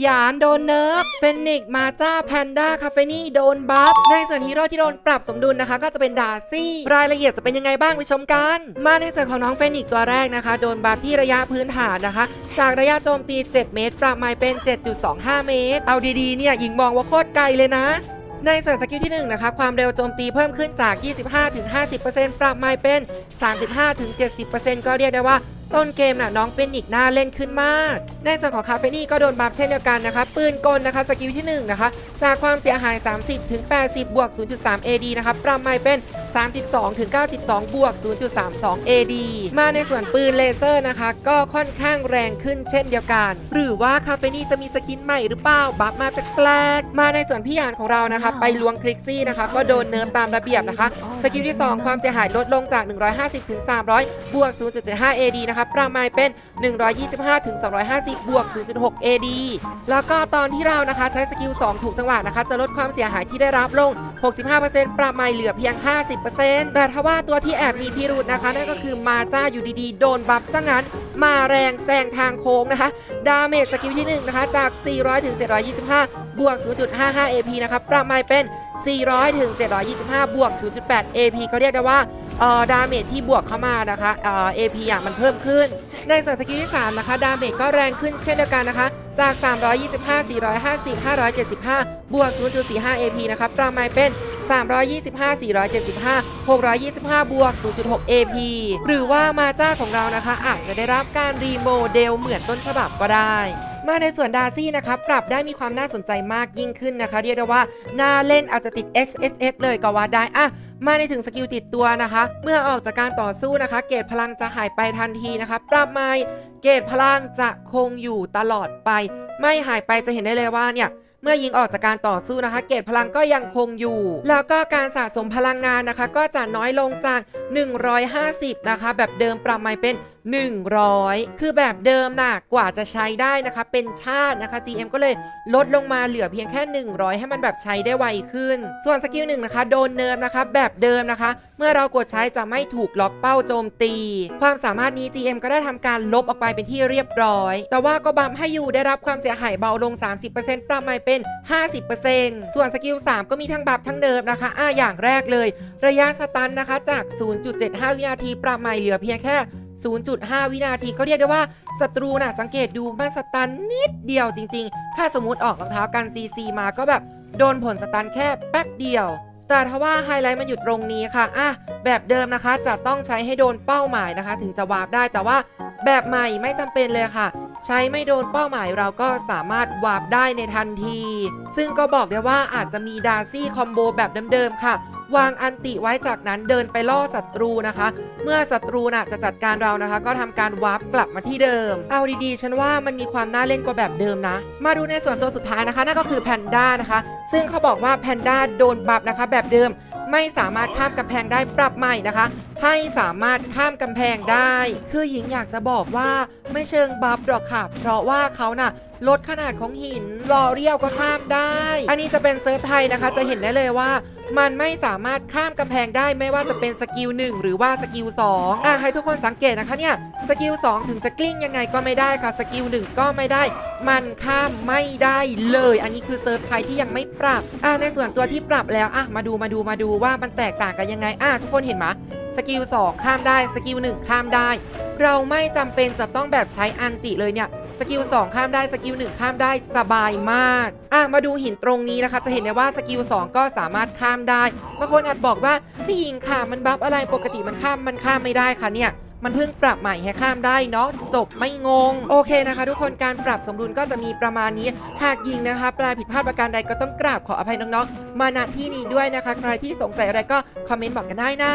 หยานโดนเนิร์ฟเฟนิกมาจ้าแพนด้าคาเฟนี่โดนบัฟในส่วนฮีโร่ที่โดนปรับสมดุลนะคะ ก็จะเป็นดาซี่ รายละเอียดจะเป็นยังไงบ้างไปชมกัน มาในส่วนของน้องเฟนิกตัวแรกนะคะ โดนบัฟที่ระยะพื้นฐานนะคะ จากระยะโจมตี 7 เมตร ปรับม่เป็น 7.25 เมตร เอาดีๆเนี่ยหญิงมองว่าโคตรไกลเลยนะในส่วนสกิลที่1นะคะความเร็วโจมตีเพิ่มขึ้นจาก 25-50%ปรับใหม่เป็น 35-70%ก็เรียกได้ว่า ต้นเกมน่ะน้องเฟนิกซ์น่าเล่นขึ้นมาก ในส่วนของคาเฟนี่ก็โดนบัฟเช่นเดียวกันนะคะ ปืนกลนะคะสกิลที่1นะคะจากความเสียหาย 30ถึง80 บวก 0.3 AD นะคะปรับใหม่เป็น 32ถึง92 บวก 0.32 AD มาในส่วนปืนเลเซอร์นะคะ ก็ค่อนข้างแรงขึ้นเช่นเดียวกัน หรือว่าคาเฟนี่จะมีสกินใหม่หรือเปล่าบัฟมาแปลกๆมาในส่วนพี่ยานของเรานะคะ ไปลวงคริกซี่นะคะ ก็โดนเนิร์ฟตามระเบียบนะคะ สกิลที่ 2 ความเสียหายลดลงจาก 150ถึง300 บวก 0.75 AD นะคะประมาณเป็น 125-250 บวก0.6 AD แล้วก็ตอนที่เรานะคะใช้สกิล 2 ถูกจังหวะนะคะ จะลดความเสียหายที่ได้รับลง 65%ประมาณเหลือเพียง 50%แต่ถ้าว่าตัวที่แอบมีพิรุธนะคะ นั่นก็คือมาจ้าอยู่ดีๆ โดนบัฟซะงั้น มาแรงแซงทางโค้งนะคะ ดาเมจสกิลที่1นะคะจาก 400 ถึง 725 บวก 0.55 AP นะคะประมาณเป็น 400 ถึง 725 บวก 0.8 AP ก็เรียกได้ว่า เอ่อดาเมจที่บวกเข้ามานะคะเอ่อ AP อะมันเพิ่มขึ้นในส่วนสกิลที่3นะคะดาเมจก็แรงขึ้นเช่นเดียวกันนะคะจาก 325 450 575 บวก 0.45 AP นะคะประมาณเป็น 325 475 625 บวก 0.6 AP หรือว่ามาจ้าของเรานะคะ อาจจะได้รับการรีโมเดลเหมือนต้นฉบับก็ได้ มาในส่วนดาร์ซี่นะคะปรับได้มีความน่าสนใจมากยิ่งขึ้นนะคะ เรียกได้ว่าน่าเล่นอาจจะติด XSS เลยก็ว่าได้อะ มาในถึงสกิลติดตัวนะคะ เมื่อออกจากการต่อสู้นะคะ เกรดพลังจะหายไปทันทีนะคะ ปรับใหม่เกรดพลังจะคงอยู่ตลอดไป ไม่หายไปจะเห็นได้เลยว่าเนี่ยเมื่อยิงออกจากการต่อสู้นะคะ เกรดพลังก็ยังคงอยู่ แล้วก็การสะสมพลังงานนะคะ ก็จะน้อยลงจาก 150 นะคะ แบบเดิมปรับใหม่เป็น 100 คือแบบเดิมน่ะกว่าจะใช้ได้นะคะ เป็นชาตินะคะ GM ก็เลยลดลงมาเหลือเพียงแค่ 100 ให้มันแบบใช้ได้ไวขึ้น ส่วนสกิลหนึ่งนะคะ โดนเนิร์ฟนะคะ แบบเดิมนะคะ เมื่อเรากดใช้จะไม่ถูกล็อกเป้าโจมตี ความสามารถนี้ GM ก็ได้ทำการลบออกไปเป็นที่เรียบร้อย แต่ว่าก็บัมให้อยู่ได้รับความเสียหายเบาลง 30%ปรับใหม่เป็น 50%ส่วนสกิล3ก็มีทั้งบัฟทั้งเนิร์ฟนะคะอ่าอย่างแรกเลย ระยะสตันนะคะจาก 0.75 วินาทีปรับใหม่เหลือเพียงแค่ 0.5 วินาทีก็เรียกได้ว่าศัตรูน่ะสังเกตดูมันสตันนิดเดียวจริง ๆ ถ้าสมมติออกรองเท้ากันซีซีมาก็แบบโดนผลสตันแค่แป๊บเดียว แต่ถ้าว่าไฮไลท์มันอยู่ตรงนี้ค่ะอะแบบเดิมนะคะจะต้องใช้ให้โดนเป้าหมายนะคะ ถึงจะวาร์ปได้แต่ว่าแบบใหม่ไม่จำเป็นเลยค่ะ ใช้ไม่โดนเป้าหมายเราก็สามารถวาร์ปได้ในทันที ซึ่งก็บอกได้ว่าอาจจะมีดาร์ซี่คอมโบแบบเดิมๆค่ะ วางอันติไว้จากนั้นเดินไปล่อศัตรูนะคะ เมื่อศัตรูน่ะจะจัดการเรานะคะ ก็ทำการวาร์ปกลับมาที่เดิม เอาดีๆ ฉันว่ามันมีความน่าเล่นกว่าแบบเดิมนะ มาดูในส่วนตัวสุดท้ายนะคะนั่นก็คือแพนด้านะคะ ซึ่งเขาบอกว่าแพนด้าโดนบัฟนะคะ แบบเดิมไม่สามารถข้ามกำแพงได้ปรับใหม่นะคะ ให้สามารถข้ามกำแพงได้ คือหญิงอยากจะบอกว่าไม่เชิงบัฟหรอกค่ะ เพราะว่าเขาน่ะลดขนาดของหินรอเรียวก็ข้ามได้ อันนี้จะเป็นเซิร์ฟไทยนะคะ จะเห็นได้เลยว่า มันไม่สามารถข้ามกำแพงได้ไม่ว่าจะเป็นสกิล1หรือว่าสกิล2อะให้ทุกคนสังเกตนะคะเนี่ยสกิล2ถึงจะกลิ้งยังไงก็ไม่ได้ค่ะสกิล1ก็ไม่ได้ มันข้ามไม่ได้เลย อันนี้คือเซิร์ฟไทยที่ยังไม่ปรับอะในส่วนตัวที่ปรับแล้วอะมาดูมาดูมาดูว่ามันแตกต่างกันยังไงอะทุกคนเห็นไหม สกิล2ข้ามได้สกิล1ข้ามได้ เราไม่จำเป็นจะต้องแบบใช้อันติเลยเนี่ยสกิล2ข้ามได้สกิล1ข้ามได้สบายมากอะมาดูหินตรงนี้นะคะ จะเห็นได้ว่าสกิล2ก็สามารถข้ามได้บางคนอาจบอกว่าพี่ยิงค่ะมันบัฟอะไรปกติมันข้ามมันข้ามไม่ได้ค่ะเนี่ยมันเพิ่งปรับใหม่ให้ข้ามได้เนาะจบไม่งง โอเคนะคะ ทุกคนการปรับสมดุลก็จะมีประมาณนี้ หากยิงนะคะแปลผิดพลาดประการใดก็ต้องกราบขออภัยน้องๆ มาณที่นี้ด้วยนะคะ ใครที่สงสัยอะไรก็คอมเมนต์บอกกันได้นะ